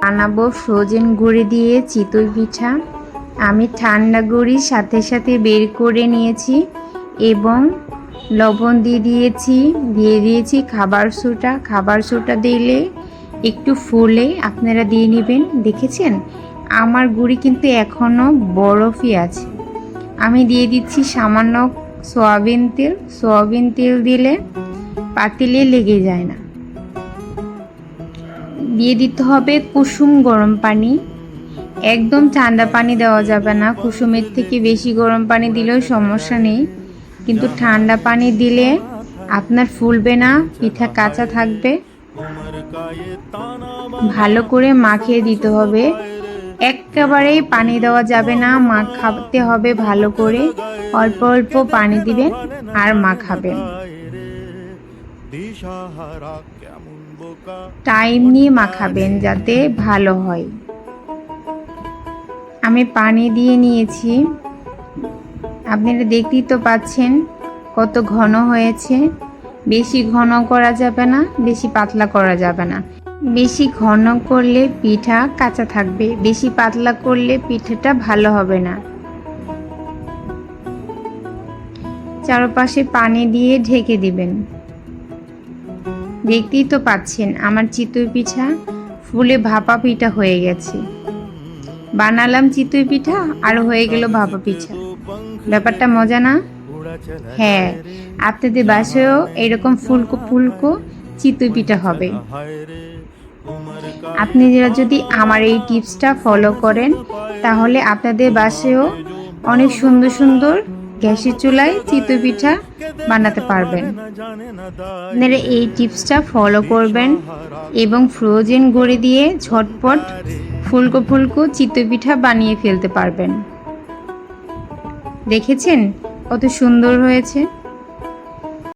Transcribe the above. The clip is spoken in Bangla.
বানাবো ফ্রোজেন গুড়ি দিয়ে চিতই পিঠা। আমি ঠান্ডা গুড়ি সাথে সাথে বের করে নিয়েছি এবং লবণ দিয়ে দিয়েছি। দিয়ে দিয়েছি খাবার সোটা খাবার সোটা দিলে একটু ফুলে। আপনারা দিয়ে নেবেন। দেখেছেন? আমার গুড়ি কিন্তু এখনও বরফই আছে। আমি দিয়ে দিচ্ছি সামান্য সয়াবিন তেল। সয়াবিন তেল দিলে পাতিলে লেগে যায় না। দিয়ে দিতে হবে কুসুম গরম পানি। একদম ঠান্ডা পানি দেওয়া যাবে না। কুসুমের থেকে বেশি গরম পানি দিলেও সমস্যা নেই। কিন্তু ঠান্ডা পানি দিলে আপনার ফুলবে না, পিঠা কাঁচা থাকবে। ভালো করে মাখিয়ে দিতে হবে। একেবারেই পানি দেওয়া যাবে না, মাখাতে হবে ভালো করে। অল্প অল্প পানি দিবেন আর মাখাবেন। টাইম নিয়ে মাখাবেন যাতে ভালো হয়। আমি পানি দিয়ে নিয়েছি। আপনারা দেখতেই তো পাচ্ছেন কত ঘন হয়েছে। বেশি ঘন করা যাবে না বেশি পাতলা করা যাবে না। বেশি ঘন করলে পিঠা কাঁচা থাকবে বেশি পাতলা করলে পিঠাটা ভালো হবে না। চারপাশে পানি দিয়ে ঢেকে দিবেন। দেখতেই তো পাচ্ছেন, আমার চিতই পিঠা ফুলে ভাপা পিঠা হয়ে গেছে। বানালাম চিতই পিঠা আর হয়ে গেল ভাপা পিঠা। ব্যাপারটা মজা না? হ্যাঁ আপনাদের বাসায়ও এরকম ফুলকো ফুলকো চিতই পিঠা হবে। আপনি যারা যদি আমার এই টিপসটা ফলো করেন, তাহলে আপনাদের বাসায়ও অনেক সুন্দর সুন্দর গ্যাসের চুলায় চিতই পিঠা বানাতে পারবেন। আপনারা এই টিপসটা ফলো করবেন এবং ফ্রোজেন গড়ে দিয়ে ঝটপট ফুলকো ফুলকো চিতই পিঠা বানিয়ে ফেলতে পারবেন। দেখেছেন কত সুন্দর হয়েছে?